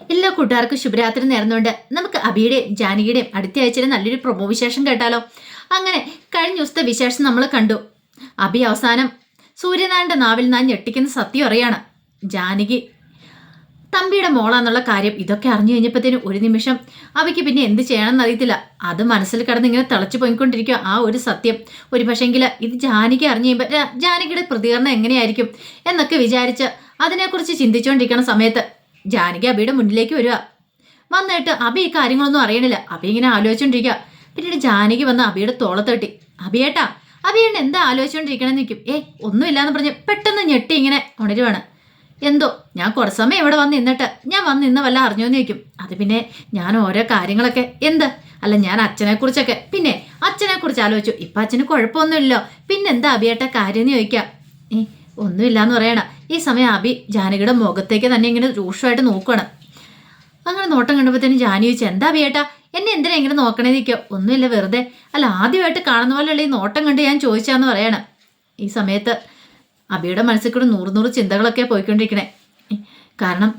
എല്ലാ കൂട്ടുകാർക്കും ശുഭരാത്രി നേർന്നുകൊണ്ട് നമുക്ക് അബിയുടെയും ജാനകിയുടെയും അടുത്ത ആഴ്ചയിലെ നല്ലൊരു പ്രമോ വിശേഷം കേട്ടാലോ? അങ്ങനെ കഴിഞ്ഞ ദിവസത്തെ വിശേഷം നമ്മൾ കണ്ടു. അബി അവസാനം സൂര്യനാരായണന്റെ നാവിൽ നാൻ ഞെട്ടിക്കുന്ന സത്യം അറിയാണ്. ജാനകി തമ്പിയുടെ മോളാന്നുള്ള കാര്യം ഇതൊക്കെ അറിഞ്ഞു കഴിഞ്ഞപ്പോഴത്തേനും ഒരു നിമിഷം അവയ്ക്ക് പിന്നെ എന്ത് ചെയ്യണമെന്ന് അറിയത്തില്ല. അത് മനസ്സിൽ കടന്ന് ഇങ്ങനെ തിളച്ചു പോയിക്കൊണ്ടിരിക്കുക ആ ഒരു സത്യം. ഒരു പക്ഷേങ്കിൽ ഇത് ജാനകി അറിഞ്ഞു കഴിയുമ്പോൾ ജാനകിയുടെ പ്രതികരണം എങ്ങനെയായിരിക്കും എന്നൊക്കെ വിചാരിച്ച് അതിനെക്കുറിച്ച് ചിന്തിച്ചുകൊണ്ടിരിക്കുന്ന സമയത്ത് ജാനകി അബിയുടെ മുന്നിലേക്ക് വരിക. വന്നിട്ട് അബി ഈ കാര്യങ്ങളൊന്നും അറിയണില്ല. അബി ഇങ്ങനെ ആലോചിച്ചുകൊണ്ടിരിക്കുക പിന്നീട് ജാനകി വന്ന് അബിയുടെ തോളത്തട്ടി അബിയേട്ടാ അബിയേണ്ട എന്താ ആലോചിച്ചുകൊണ്ടിരിക്കണമെന്ന് നിൽക്കും ഏ ഒന്നുമില്ലാന്ന് പറഞ്ഞ് പെട്ടെന്ന് ഞെട്ടി ഇങ്ങനെ ഉണരുവാണ്. എന്തോ ഞാൻ കുറച്ച് സമയം ഇവിടെ വന്ന് നിന്നിട്ട് ഞാൻ വന്ന് ഇന്ന് വല്ല അറിഞ്ഞോന്ന് ചോദിക്കും. അത് പിന്നെ ഞാൻ ഓരോ കാര്യങ്ങളൊക്കെ എന്ത്? അല്ല ഞാൻ അച്ഛനെ കുറിച്ചൊക്കെ പിന്നെ അച്ഛനെ കുറിച്ച് ആലോചിച്ചു. ഇപ്പൊ അച്ഛന് കുഴപ്പമൊന്നുമില്ലല്ലോ പിന്നെന്താ അബിയേട്ട കാര്യം? എന്ന് ചോദിക്കാം. ഏ ഒന്നുമില്ലാന്ന് പറയണ. ഈ സമയം അബി ജാനകിയുടെ മുഖത്തേക്ക് തന്നെ ഇങ്ങനെ രൂക്ഷമായിട്ട് നോക്കുകയാണ് അങ്ങനെ നോട്ടം കണ്ടപ്പോഴത്തേനും ജാനി ചോദിച്ചു എന്താ അബിയേട്ടാ എന്നെ എന്തിനാ ഇങ്ങനെ നോക്കണേ? നിൽക്കുക ഒന്നുമില്ല വെറുതെ. അല്ല ആദ്യമായിട്ട് കാണുന്ന പോലെയുള്ള ഈ നോട്ടം കണ്ട് ഞാൻ ചോദിച്ചാന്ന് പറയണം. ഈ സമയത്ത് അബിയുടെ മനസ്സിൽ കൂടെ നൂറ് നൂറ് ചിന്തകളൊക്കെ പോയിക്കൊണ്ടിരിക്കണേ. കാരണം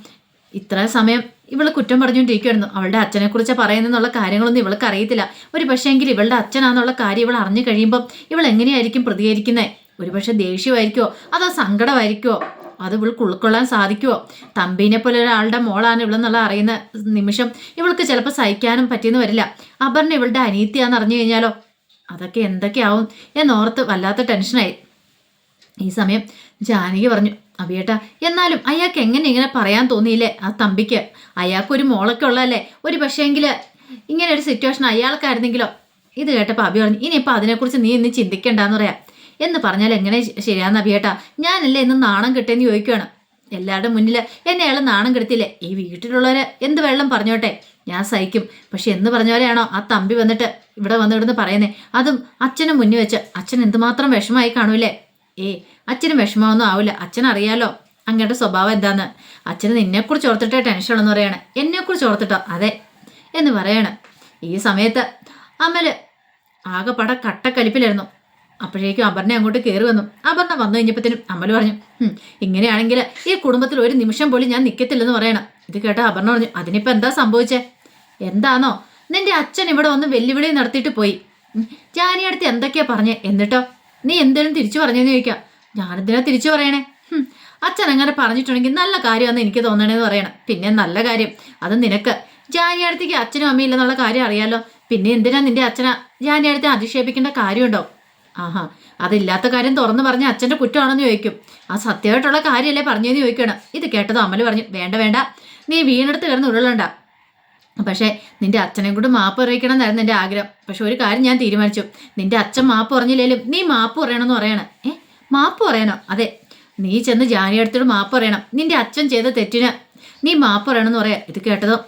ഇത്ര സമയം ഇവൾ കുറ്റം പറഞ്ഞുകൊണ്ടിരിക്കുമായിരുന്നു അവളുടെ അച്ഛനെക്കുറിച്ച് പറയുന്നെന്നുള്ള കാര്യങ്ങളൊന്നും ഇവൾക്ക് അറിയത്തില്ല. ഒരു പക്ഷേങ്കിൽ ഇവളുടെ അച്ഛനാന്നുള്ള കാര്യം ഇവൾ അറിഞ്ഞു കഴിയുമ്പം ഇവൾ എങ്ങനെയായിരിക്കും പ്രതികരിക്കുന്നത് ഒരുപക്ഷെ ദേഷ്യമായിരിക്കുമോ അതോ സങ്കടമായിരിക്കുമോ അത് ഇവൾക്ക് ഉൾക്കൊള്ളാൻ സാധിക്കുമോ തമ്പീനെ പോലെ ഒരാളുടെ മോളാണ് ഇവളെന്നുള്ള അറിയുന്ന നിമിഷം ഇവൾക്ക് ചിലപ്പോൾ സഹിക്കാനും പറ്റിയെന്ന് വരില്ല. അപർണ ഇവളുടെ അനീത്തിയാന്ന് അറിഞ്ഞു കഴിഞ്ഞാലോ? അതൊക്കെ എന്തൊക്കെയാവും എന്നോർത്ത് വല്ലാത്ത ടെൻഷനായി. ഈ സമയം ജാനകി പറഞ്ഞു അവിയേട്ട എന്നാലും അയാൾക്ക് എങ്ങനെ ഇങ്ങനെ പറയാൻ തോന്നിയില്ലേ ആ തമ്പിക്ക്? അയാൾക്ക് ഒരു മോളൊക്കെ ഉള്ളതല്ലേ? ഒരു പക്ഷേങ്കിൽ ഇങ്ങനെ ഒരു സിറ്റുവേഷൻ അയാൾക്കായിരുന്നെങ്കിലോ? ഇത് കേട്ടപ്പോൾ അബി പറഞ്ഞു ഇനിയിപ്പോൾ അതിനെക്കുറിച്ച് നീ ഇന്ന് ചിന്തിക്കണ്ടെന്ന് പറയാം. എന്ന് പറഞ്ഞാൽ എങ്ങനെ ശരിയാന്ന് അഭിയേട്ടാ? ഞാനല്ലേ ഇന്ന് നാണം കിട്ടേന്ന് ചോദിക്കുകയാണ് എല്ലാവരുടെ മുന്നിൽ എന്നെ അയാൾ നാണം കെടുത്തില്ലേ? ഈ വീട്ടിലുള്ളവരെ എന്ത് വെള്ളം പറഞ്ഞോട്ടെ? ഞാൻ സഹിക്കും. പക്ഷെ എന്ന് പറഞ്ഞ പോലെയാണോ ആ തമ്പി വന്നിട്ട് ഇവിടെ വന്നിടുന്ന് പറയുന്നേ? അതും അച്ഛനും മുന്നിൽ വെച്ച് അച്ഛൻ എന്തുമാത്രം വിഷമമായി കാണൂലേ? ഏ അച്ഛന് വിഷമമൊന്നും ആവില്ല അച്ഛൻ അറിയാലോ അങ്ങയുടെ സ്വഭാവം എന്താന്ന്. അച്ഛന് നിന്നെക്കുറിച്ച് ഓർത്തിട്ടേ ടെൻഷനാണെന്ന് പറയണേ. എന്നെക്കുറിച്ച് ഓർത്തിട്ടോ? അതെ. എന്ന് പറയാണ്. ഈ സമയത്ത് അമൽ ആകെപ്പാടെ കട്ടക്കലിപ്പിലായിരുന്നു. അപ്പോഴേക്കും അപർണ അങ്ങോട്ട് കയറി വന്നു. അപർണ വന്നു കഴിഞ്ഞപ്പോഴത്തേനും അമൽ പറഞ്ഞു "ഹും, ഇങ്ങനെയാണെങ്കിൽ ഈ കുടുംബത്തിൽ ഒരു നിമിഷം പോലും ഞാൻ നിൽക്കത്തില്ലെന്ന് പറയണം. ഇത് കേട്ട അപർണ പറഞ്ഞു അതിനിപ്പോൾ എന്താ സംഭവിച്ചേ? എന്താണോ നിന്റെ അച്ഛൻ ഇവിടെ വന്ന് വെല്ലുവിളി നടത്തിയിട്ട് പോയി. ജാനി അടുത്ത് എന്തൊക്കെയാ പറഞ്ഞേ? എന്നിട്ടോ? നീ എന്തേലും തിരിച്ചു പറഞ്ഞെന്ന് ചോദിക്കാം. ഞാനെന്തിനാ തിരിച്ചു പറയണേ? അച്ഛൻ അങ്ങനെ പറഞ്ഞിട്ടുണ്ടെങ്കിൽ നല്ല കാര്യമാണെന്ന് എനിക്ക് തോന്നണേന്ന് പറയണം. പിന്നെ നല്ല കാര്യം അത് നിനക്ക്. ജാനി അടുത്തേക്ക് അച്ഛനും അമ്മയും ഇല്ലെന്നുള്ള കാര്യം അറിയാലോ. പിന്നെ എന്തിനാ നിന്റെ അച്ഛനാ ജാനി അടുത്ത് അധിക്ഷേപിക്കേണ്ട കാര്യമുണ്ടോ? ആഹാ അതില്ലാത്ത കാര്യം തുറന്നു പറഞ്ഞ അച്ഛന്റെ കുറ്റമാണെന്ന് ചോദിക്കും. ആ സത്യമായിട്ടുള്ള കാര്യമല്ലേ പറഞ്ഞതെന്ന് ചോദിക്കണം ഇത് കേട്ടത് അമ്മൽ പറഞ്ഞു വേണ്ട വേണ്ട. നീ വീണെടുത്ത് കിടന്ന് ഉരുളണ്ട. പക്ഷേ നിന്റെ അച്ഛനെ കൂടെ മാപ്പ് അറിയിക്കണം എന്നായിരുന്നു എന്റെ ആഗ്രഹം. പക്ഷെ ഒരു കാര്യം ഞാൻ തീരുമാനിച്ചു. നിന്റെ അച്ഛൻ മാപ്പ് പറഞ്ഞില്ലേലും നീ മാപ്പ് പറയണമെന്ന് പറയണം. ഏ? മാപ്പ് പറയണോ അതെ. നീ ചെന്ന് ജാനി അടുത്തോട് മാപ്പ് പറയണം. നിന്റെ അച്ഛൻ ചെയ്ത തെറ്റിന് നീ മാപ്പ് പറയണമെന്ന് പറയാം. ഇത് കേട്ടതോ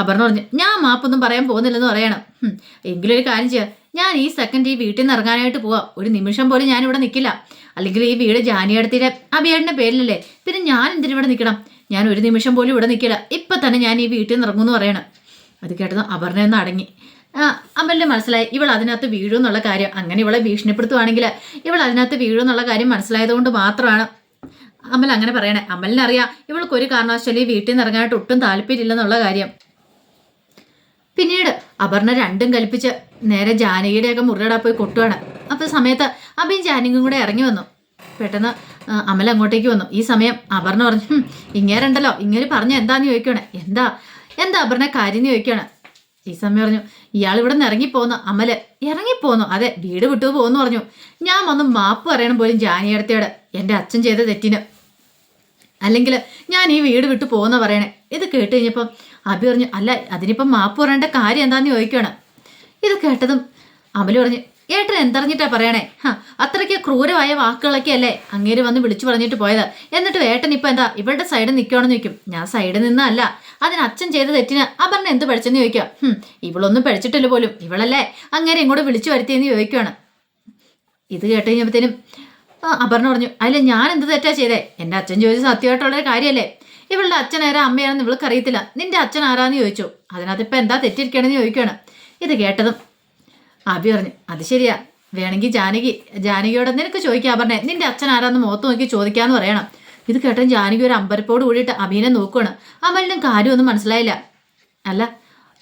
അപർണ പറഞ്ഞു ഞാൻ മാപ്പൊന്നും പറയാൻ പോകുന്നില്ലെന്ന് പറയണം. എങ്കിലൊരു കാര്യം ചെയ്യാം. ഞാൻ ഈ സെക്കൻഡ് ഈ വീട്ടിൽ നിന്ന് ഇറങ്ങാനായിട്ട് പോവാം. ഒരു നിമിഷം പോലും ഞാൻ ഇവിടെ നിൽക്കില്ല അല്ലെങ്കിൽ ഈ വീട് ജാനിയടത്തിലെ വീടിന്റെ പേരിലല്ലേ? പിന്നെ ഞാൻ എന്തിനു ഇവിടെ നിൽക്കണം ഞാൻ ഒരു നിമിഷം പോലും ഇവിടെ നിൽക്കില്ല ഇപ്പം തന്നെ ഞാൻ ഈ വീട്ടിൽ നിന്ന് ഇറങ്ങുമെന്ന് പറയണം. അത് കേട്ടത് അപർണ ഒന്ന് അടങ്ങി. അമലിന് മനസ്സിലായി. ഇവൾ അതിനകത്ത് വീഴും എന്നുള്ള കാര്യം. അങ്ങനെ ഇവളെ ഭീഷണിപ്പെടുത്തുവാണെങ്കിൽ ഇവൾ അതിനകത്ത് വീഴും എന്നുള്ള കാര്യം മനസ്സിലായതുകൊണ്ട് മാത്രമാണ്. അമൽ അങ്ങനെ പറയണേ. അമലിനറിയാം ഇവൾക്ക് ഒരു കാരണവശാലും ഈ വീട്ടിൽ നിന്ന് ഇറങ്ങാനായിട്ട് ഒട്ടും താല്പര്യമില്ലെന്നുള്ള കാര്യം. പിന്നീട് അപർണ രണ്ടും കൽപ്പിച്ച് നേരെ ജാനകിയുടെയൊക്കെ മുറിയുടെ പോയി കൊട്ടുവാണ്. അപ്പോൾ സമയത്ത് അബിയും ജാനകിയും കൂടെ ഇറങ്ങി വന്നു. പെട്ടെന്ന് അമൽ അങ്ങോട്ടേക്ക് വന്നു. ഈ സമയം അപർണ പറഞ്ഞു "ഹും, ഇങ്ങേരുണ്ടല്ലോ ഇങ്ങനെ പറഞ്ഞ എന്താന്ന് ചോദിക്കണേ എന്താ? എന്താ അപർണ കാര്യം എന്ന് ചോദിക്കണേ ഈ സമയം പറഞ്ഞു ഇയാൾ ഇവിടെ നിന്ന് ഇറങ്ങിപ്പോന്നു അമൽ ഇറങ്ങിപ്പോന്നു അതെ വീട് വിട്ടു പോകുന്നു പറഞ്ഞു. ഞാൻ വന്ന് മാപ്പ് പറയണം പോലും ജാനിയടത്തിയോട് എന്റെ അച്ഛൻ ചെയ്ത തെറ്റിന്. അല്ലെങ്കിൽ ഞാൻ ഈ വീട് വിട്ടു പോകുന്ന പറയണേ. ഇത് കേട്ട് കഴിഞ്ഞപ്പം അഭി പറഞ്ഞു അല്ല അതിനിപ്പം മാപ്പ് പറയേണ്ട കാര്യം എന്താന്ന് ചോദിക്കുകയാണ് ഇത് കേട്ടതും അമലു പറഞ്ഞു ഏട്ടൻ എന്തറിഞ്ഞിട്ടാ പറയണേ? ഹാ അത്രയ്ക്ക് ക്രൂരമായ വാക്കുകളൊക്കെ അല്ലേ അങ്ങേര് വന്ന് വിളിച്ചു പറഞ്ഞിട്ട് പോയത്. എന്നിട്ട് ഏട്ടൻ ഇപ്പം എന്താ ഇവളുടെ സൈഡിൽ നിൽക്കുകയാണെന്ന് ചോദിക്കും. ഞാൻ സൈഡിൽ നിന്നല്ല. അതിന് അച്ഛൻ ചെയ്ത തെറ്റിന് അപർണ എന്ത് പഠിച്ചെന്ന് ചോദിക്കുക ഇവളൊന്നും പഠിച്ചിട്ടില്ല പോലും. ഇവളല്ലേ? അങ്ങേരെ ഇങ്ങോട്ട് വിളിച്ചു വരുത്തിയെന്ന് ചോദിക്കുകയാണ് ഇത് കേട്ട് കഴിഞ്ഞപ്പോഴത്തേനും അപർണ പറഞ്ഞു അല്ല ഞാൻ എന്ത് തെറ്റാ ചെയ്തേ? എന്റെ അച്ഛൻ ചോദിച്ച സത്യമായിട്ടുള്ളൊരു കാര്യമല്ലേ ഇവളുടെ അച്ഛൻ ആരാ? അമ്മയാണെന്ന് ഇവൾക്ക് അറിയത്തില്ല നിന്റെ അച്ഛൻ ആരാന്ന് ചോദിച്ചു. അതിനകത്ത് ഇപ്പം എന്താ തെറ്റിരിക്കണെന്ന് ചോദിക്കുകയാണ് ഇത് കേട്ടതും. അബി പറഞ്ഞു അത് ശരിയാ. വേണമെങ്കിൽ ജാനകി ജാനകിയോട് നിനക്ക് ചോദിക്കാം പറഞ്ഞേ നിന്റെ അച്ഛൻ ആരാന്ന് മുഖത്ത് നോക്കി ചോദിക്കാന്ന് പറയണം. ഇത് കേട്ടൻ ജാനകി ഒരു അമ്പരപ്പോട് കൂടിയിട്ട് അബീനെ നോക്കുകയാണ് അമലിനും കാര്യമൊന്നും മനസ്സിലായില്ല. അല്ല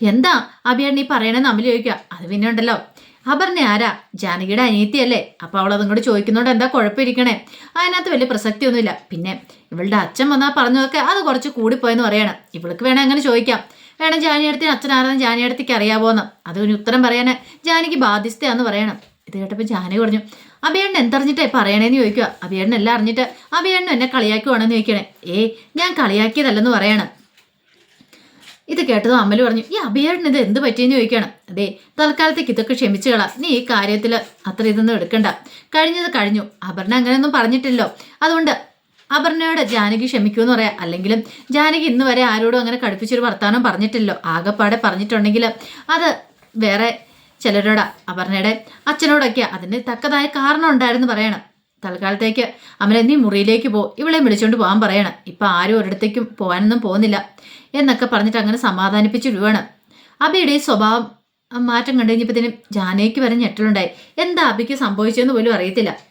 എന്താ അബിയാണ് നീ പറയണെന്ന് അമൽ ചോദിക്കുക? അത് പിന്നെ ഉണ്ടല്ലോ. അപർണ ആരാ? ജാനകിയുടെ അനിയത്തിയല്ലേ? അപ്പോൾ അവൾ അതങ്ങോട്ട് ചോദിക്കുന്നോണ്ട് എന്താ കുഴപ്പമിരിക്കണേ? അതിനകത്ത് വലിയ പ്രസക്തിയൊന്നുമില്ല. പിന്നെ ഇവളുടെ അച്ഛൻ വന്നാൽ പറഞ്ഞതൊക്കെ അത് കുറച്ച് കൂടിപ്പോയെന്ന് പറയണം. ഇവൾക്ക് വേണേൽ അങ്ങനെ ചോദിക്കാം. വേണം ജാനിയടത്തിന് അച്ഛൻ ആരാന്ന് ജാനിയടത്തേക്ക് അറിയാവോന്ന്. അതൊരു ഉത്തരം പറയാനേ ജാനിക്ക് ബാധ്യസ്ഥയാന്ന് പറയണം. ഇത് കേട്ടപ്പോൾ ജാനകി പറഞ്ഞു അഭിയേണ്ണൻ എന്തറിഞ്ഞിട്ടേ പറയണേന്ന് ചോദിക്കുക? അഭിയേണ്ണൻ എല്ലാം അറിഞ്ഞിട്ട് അഭിയേണ്ണൻ എന്നെ കളിയാക്കുവാണെന്ന് ചോദിക്കണേ. ഏ ഞാൻ കളിയാക്കിയതല്ലെന്ന് പറയണം. ഇത് കേട്ടതും അമ്മൽ പറഞ്ഞു ഈ അഭിയേട്ടന് ഇത് എന്ത് പറ്റിയെന്ന് ചോദിക്കണം. അതെ തൽക്കാലത്തേക്ക് ഇതൊക്കെ ക്ഷമിച്ചു കളാ നീ ഈ കാര്യത്തിൽ അത്ര ഇതൊന്നും എടുക്കണ്ട. കഴിഞ്ഞത് കഴിഞ്ഞു അപർണ അങ്ങനെയൊന്നും പറഞ്ഞിട്ടില്ലോ. അതുകൊണ്ട് അപർണയോട് ജാനകി ക്ഷമിക്കുമെന്ന് പറയാം. അല്ലെങ്കിലും ജാനകി ഇന്ന് വരെ ആരോടും അങ്ങനെ കടുപ്പിച്ചൊരു വർത്തമാനം പറഞ്ഞിട്ടില്ലോ. ആകെപ്പാടെ പറഞ്ഞിട്ടുണ്ടെങ്കിൽ അത് വേറെ ചിലരോടാ അപർണയുടെ അച്ഛനോടൊക്കെയാ. അതിന് തക്കതായ കാരണം ഉണ്ടായിരുന്നു പറയണം. തൽക്കാലത്തേക്ക് അമല നീ മുറിയിലേക്ക് പോ. ഇവളെ വിളിച്ചോണ്ട് പോകാൻ പറയണം. ഇപ്പൊ ആരും ഒരിടത്തേക്കും പോകാനൊന്നും പോകുന്നില്ല. എന്നൊക്കെ പറഞ്ഞിട്ട് അങ്ങനെ സമാധാനിപ്പിച്ച് അബിയുടെ ഈ സ്വഭാവം മാറ്റം കണ്ടു കഴിഞ്ഞപ്പോഴത്തേനും ജാനയ്ക്ക് വരെ ഞെട്ടലുണ്ടായി. എന്താ അബിക്ക് സംഭവിച്ചതെന്ന് പോലും അറിയത്തില്ല.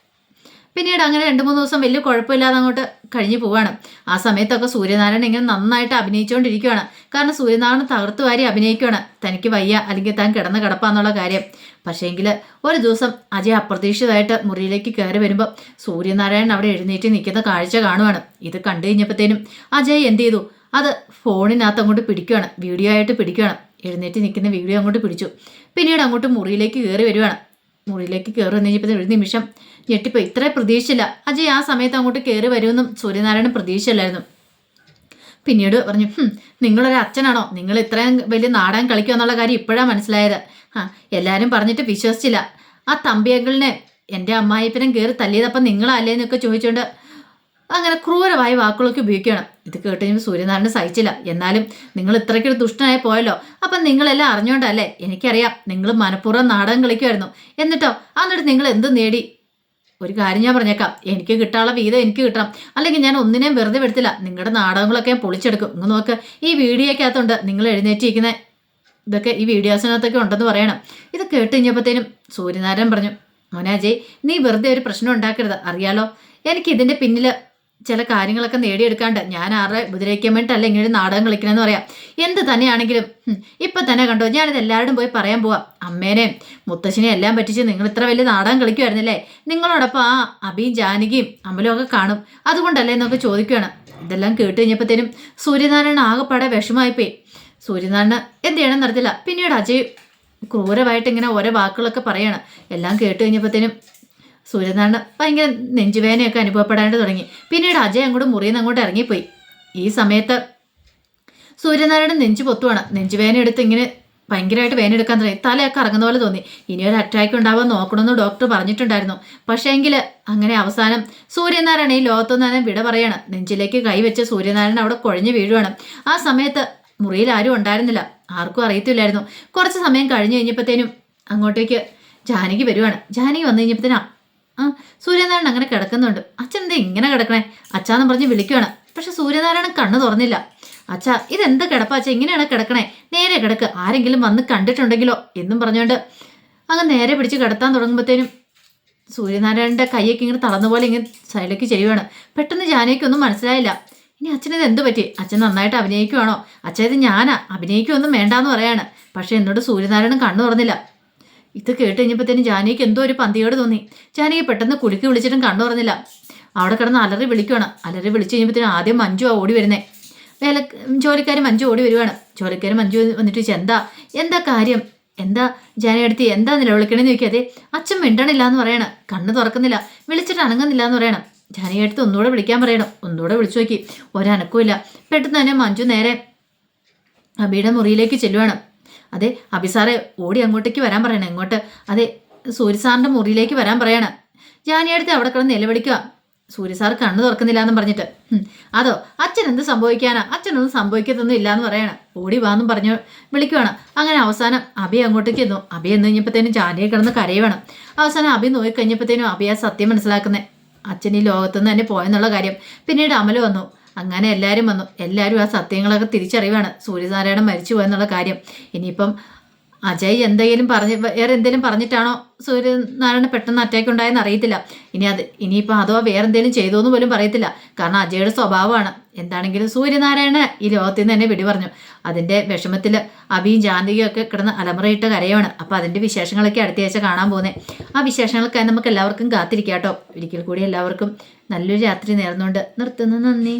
പിന്നീട് അങ്ങനെ രണ്ട് മൂന്ന് ദിവസം വലിയ കുഴപ്പമില്ലാതെ അങ്ങോട്ട് കഴിഞ്ഞു പോവാണ്. ആ സമയത്തൊക്കെ സൂര്യനാരായണൻ ഇങ്ങനെ നന്നായിട്ട് അഭിനയിച്ചുകൊണ്ടിരിക്കുകയാണ് കാരണം സൂര്യനാരായണൻ തകർത്തു വാരി അഭിനയിക്കുകയാണ് തനിക്ക് വയ്യ അല്ലെങ്കിൽ താൻ കിടന്ന് കിടപ്പാന്നുള്ള കാര്യം. പക്ഷേങ്കിൽ ഒരു ദിവസം അജയ് അപ്രതീക്ഷിതമായിട്ട് മുറിയിലേക്ക് കയറി വരുമ്പോൾ സൂര്യനാരായണൻ അവിടെ എഴുന്നേറ്റ് നിൽക്കുന്ന കാഴ്ച കാണുവാണ്. ഇത് കണ്ടു കഴിഞ്ഞപ്പോഴത്തേനും അജയ് എന്ത് ചെയ്തു? അത് ഫോണിനകത്ത് അങ്ങോട്ട് പിടിക്കുകയാണ് വീഡിയോ ആയിട്ട് പിടിക്കുകയാണ് എഴുന്നേറ്റ് നിൽക്കുന്ന വീഡിയോ അങ്ങോട്ട് പിടിച്ചു. പിന്നീട് അങ്ങോട്ട് മുറിയിലേക്ക് കയറി വരുവാണ്. മുറിയിലേക്ക് കയറി കഴിഞ്ഞപ്പോൾ ഒരു നിമിഷം ഞെട്ടിപ്പോയി. ഇത്ര പ്രതീക്ഷയില്ല. അജയ് ആ സമയത്ത് അങ്ങോട്ട് കയറി വരുമെന്നും സൂര്യനാരായണൻ പ്രതീക്ഷയില്ലായിരുന്നു. പിന്നീട് പറഞ്ഞു "ഹും, നിങ്ങളൊരു അച്ഛനാണോ? നിങ്ങൾ ഇത്രയും വലിയ നാടകം കളിക്കുക എന്നുള്ള കാര്യം ഇപ്പോഴാണ് മനസ്സിലായത്. ആ എല്ലാവരും പറഞ്ഞിട്ട് വിശ്വസിച്ചില്ല. ആ തമ്പിയങ്കിളിനെ എന്റെ അമ്മായിപ്പനും കയറി തല്ലിയതപ്പം നിങ്ങളല്ലേ എന്നൊക്കെ ചോദിച്ചുകൊണ്ട് അങ്ങനെ ക്രൂരമായ വാക്കുകളൊക്കെ ഉപയോഗിക്കണം ഇത് കേട്ട് കഴിഞ്ഞാൽ സൂര്യനാരായണൻ സഹിച്ചില്ല. എന്നാലും നിങ്ങൾ ഇത്രയ്ക്കൊരു ദുഷ്ടനായി പോയല്ലോ. അപ്പം നിങ്ങളെല്ലാം അറിഞ്ഞുകൊണ്ടല്ലേ എനിക്കറിയാം. നിങ്ങൾ മനഃപൂർവം നാടകം കളിക്കുമായിരുന്നു. എന്നിട്ടോ എന്നിട്ട് നിങ്ങൾ എന്ത് നേടി? ഒരു കാര്യം ഞാൻ പറഞ്ഞേക്കാം. എനിക്ക് കിട്ടാനുള്ള വീതം എനിക്ക് കിട്ടണം. അല്ലെങ്കിൽ ഞാൻ ഒന്നിനെയും വെറുതെ വിടത്തില്ല. നിങ്ങളുടെ നാടകങ്ങളൊക്കെ ഞാൻ പൊളിച്ചെടുക്കും. ഇങ്ങ് നോക്ക്. ഈ വീഡിയോക്കകത്തുണ്ട് നിങ്ങൾ എഴുന്നേറ്റിരിക്കുന്ന. ഇതൊക്കെ ഈ വീഡിയോസിനകത്തൊക്കെ ഉണ്ടെന്ന് പറയണം. ഇത് കേട്ട് കഴിഞ്ഞപ്പോഴത്തേനും സൂര്യനാരായണൻ പറഞ്ഞു മോനാജയ് നീ വെറുതെ ഒരു പ്രശ്നം ഉണ്ടാക്കരുത്. അറിയാലോ? എനിക്ക് ഇതിന്റെ പിന്നിൽ ചില കാര്യങ്ങളൊക്കെ നേടിയെടുക്കാണ്ട് ഞാൻ ആരുടെ ഉപദ്രവിക്കാൻ വേണ്ടിയിട്ടല്ല ഇങ്ങനെ ഒരു നാടകം കളിക്കണമെന്ന് പറയാം. എന്ത് തന്നെയാണെങ്കിലും ഇപ്പം തന്നെ കണ്ടോ ഞാനിത് എല്ലാവരും പോയി പറയാൻ പോവാം. അമ്മേനെയും മുത്തശ്ശിനെയും എല്ലാം പറ്റിച്ച് നിങ്ങൾ ഇത്ര വലിയ നാടകം കളിക്കുമായിരുന്നില്ലേ നിങ്ങളോടൊപ്പം ആ അബിയും ജാനകിയും അമലും ഒക്കെ കാണും. അതുകൊണ്ടല്ലേ എന്നൊക്കെ ചോദിക്കുകയാണ് ഇതെല്ലാം കേട്ട് കഴിഞ്ഞപ്പോഴത്തേനും സൂര്യനാരായണ ആകെപ്പാടെ വിഷമായിപ്പോയി സൂര്യനാരായണ എന്ത് ചെയ്യണം നടത്തില്ല പിന്നീട് അജയ് ക്രൂരമായിട്ട് ഇങ്ങനെ ഓരോ വാക്കുകളൊക്കെ പറയാണ്. എല്ലാം കേട്ട് കഴിഞ്ഞപ്പോഴത്തേനും സൂര്യനാരായണൻ ഭയങ്കര നെഞ്ചുവേദനയൊക്കെ അനുഭവപ്പെടാണ്ട് തുടങ്ങി. പിന്നീട് അജയ് അങ്ങോട്ട് മുറിയിൽ നിന്ന് അങ്ങോട്ട് ഇറങ്ങിപ്പോയി. ഈ സമയത്ത് സൂര്യനാരായണൻ നെഞ്ചു പൊത്തുവാണ്. നെഞ്ചുവേദന എടുത്ത് ഇങ്ങനെ ഭയങ്കരമായിട്ട് വേദന എടുക്കാൻ തുടങ്ങി. തലയൊക്കെ ഇറങ്ങുന്ന പോലെ തോന്നി. ഇനി ഒരു അറ്റാക്ക് ഉണ്ടാവാൻ നോക്കണമെന്ന് ഡോക്ടർ പറഞ്ഞിട്ടുണ്ടായിരുന്നു. പക്ഷേ എങ്കിൽ അങ്ങനെ അവസാനം സൂര്യനാരായണൻ ഈ ലോകത്തു നിന്ന് വിട പറയാണ്. നെഞ്ചിലേക്ക് കൈവച്ച് സൂര്യനാരായണൻ അവിടെ കുഴഞ്ഞു വീഴുവാണ്. ആ സമയത്ത് മുറിയിൽ ആരും ഉണ്ടായിരുന്നില്ല. ആർക്കും അറിയത്തില്ലായിരുന്നു. കുറച്ച് സമയം കഴിഞ്ഞു കഴിഞ്ഞപ്പോഴത്തേനും അങ്ങോട്ടേക്ക് ജാനകി വരുവാണ്. ജാനകി വന്നു കഴിഞ്ഞപ്പോഴത്തേനും ആ സൂര്യനാരായണൻ അങ്ങനെ കിടക്കുന്നുണ്ട്. അച്ഛൻ എന്താ ഇങ്ങനെ കിടക്കണേ. അച്ഛാന്ന് പറഞ്ഞ് വിളിക്കുവാണ്. പക്ഷെ സൂര്യനാരായണൻ കണ്ണു തുറന്നില്ല. അച്ഛാ ഇതെന്ത് കിടപ്പാ അച്ഛാ? ഇങ്ങനെയാണ് കിടക്കണേ? നേരെ കിടക്ക്. ആരെങ്കിലും വന്ന് കണ്ടിട്ടുണ്ടെങ്കിലോ എന്നും പറഞ്ഞുകൊണ്ട് അങ്ങ് നേരെ പിടിച്ച് കിടത്താൻ തുടങ്ങുമ്പോഴത്തേനും സൂര്യനാരായണന്റെ കൈയൊക്കെ ഇങ്ങനെ തളർന്ന പോലെ ഇങ്ങനെ സൈഡിലേക്ക് ചെയ്യുവാണ്. പെട്ടെന്ന് ജാനകിക്കൊന്നും മനസ്സിലായില്ല. ഇനി അച്ഛനിത് എന്ത് പറ്റി? അച്ഛൻ നന്നായിട്ട് അഭിനയിക്കുവാണോ? അച്ഛൻ ഇത് ഞാനാ. അഭിനയിക്കുമൊന്നും വേണ്ടാന്ന് പറയാണ്. പക്ഷെ എന്നോട് സൂര്യനാരായണൻ കണ്ണു തുറന്നില്ല. ഇത് കേട്ട് കഴിഞ്ഞപ്പോഴത്തേനും ജാനകിക്ക് എന്തോ ഒരു പന്തിയോട് തോന്നി. ജാനകി പെട്ടെന്ന് കുലുക്കി വിളിച്ചിട്ടും കണ്ടു പറഞ്ഞില്ല അവിടെ കിടന്ന് അലറി വിളിക്കുവാണ്. അലറി വിളിച്ചു കഴിഞ്ഞപ്പോഴത്തേനും ആദ്യം മഞ്ജു ആ ഓടി വരുന്നേ. വേല ജോലിക്കാർ മഞ്ജു ഓടി വരുവാണ്. ജോലിക്കാർ മഞ്ജു വന്നിട്ട് ചോദിച്ചു എന്താ? എന്താ കാര്യം? എന്താ? ജാനകടുത്തി എന്താ നിലവിളിക്കണേന്ന് ചോദിക്കാതെ അച്ഛൻ മിണ്ടണില്ല എന്ന് പറയണം. കണ്ണ് തുറക്കുന്നില്ല. വിളിച്ചിട്ട് അനങ്ങുന്നില്ല എന്ന് പറയണം ജാനകടുത്ത് ഒന്നുകൂടെ വിളിക്കാൻ പറയണം. ഒന്നുകൂടെ വിളിച്ചു നോക്കി. ഒരനക്കുമില്ല പെട്ടെന്ന് തന്നെ മഞ്ജു നേരെ അബിയുടെ മുറിയിലേക്ക് ചെല്ലുവാണ്. അതെ അഭിസാറെ ഓടി അങ്ങോട്ടേക്ക് വരാൻ പറയണം. എങ്ങോട്ട് അതെ സൂര്യ സാറിന്റെ മുറിയിലേക്ക് വരാൻ പറയാണ്. ജാനിയടുത്ത് അവിടെ കിടന്ന് നിലവിളിക്കുക സൂര്യ സാർ കണ്ണു തുറക്കുന്നില്ല എന്നും പറഞ്ഞിട്ട്. "ഹും, അതോ അച്ഛൻ എന്ത് സംഭവിക്കാനാ? അച്ഛനൊന്നും സംഭവിക്കത്തൊന്നും ഇല്ല എന്ന് പറയണം. ഓടി വാന്നും പറഞ്ഞു വിളിക്കുവാണ്. അങ്ങനെ അവസാനം അബി അങ്ങോട്ടേക്ക് എന്നു. അബി എന്ന് കഴിഞ്ഞപ്പോഴത്തേനും ജാനിയെ കിടന്ന് കരയുവേണം. അവസാനം അബി നോക്കി കഴിഞ്ഞപ്പോഴത്തേനും അബി ആ സത്യം മനസ്സിലാക്കുന്നത് അച്ഛൻ ഈ ലോകത്തുനിന്ന് തന്നെ പോയെന്നുള്ള കാര്യം. പിന്നീട് അമൽ വന്നു. അങ്ങനെ എല്ലാവരും വന്നു. എല്ലാവരും ആ സത്യങ്ങളൊക്കെ തിരിച്ചറിവാണ്. സൂര്യനാരായണൻ മരിച്ചു പോയെന്നുള്ള കാര്യം. ഇനിയിപ്പം അജയ് എന്തെങ്കിലും പറഞ്ഞ് വേറെ എന്തെങ്കിലും പറഞ്ഞിട്ടാണോ സൂര്യനാരായണ പെട്ടെന്ന് അറ്റാക്ക് ഉണ്ടായെന്ന് അറിയത്തില്ല. ഇനി അത് ഇനിയിപ്പോൾ അതോ വേറെ എന്തെങ്കിലും ചെയ്തോ എന്ന് പോലും പറയത്തില്ല. കാരണം അജയുടെ സ്വഭാവമാണ്. എന്താണെങ്കിലും സൂര്യനാരായണ ഈ ലോകത്തിൽ നിന്ന് തന്നെ വിടി പറഞ്ഞു അതിന്റെ വിഷമത്തിൽ അബിയും ജാനകിയും ഒക്കെ കിടന്ന് അലമുറയിട്ട് കരയാണ്. അപ്പോൾ അതിന്റെ വിശേഷങ്ങളൊക്കെ അടുത്ത ആഴ്ച കാണാൻ പോകുന്നത് ആ വിശേഷങ്ങൾക്കായി നമുക്ക് എല്ലാവർക്കും കാത്തിരിക്കാം കേട്ടോ. ഒരിക്കൽ കൂടി എല്ലാവർക്കും നല്ലൊരു രാത്രി നേർന്നുകൊണ്ട് നിർത്തുന്നു. നന്ദി.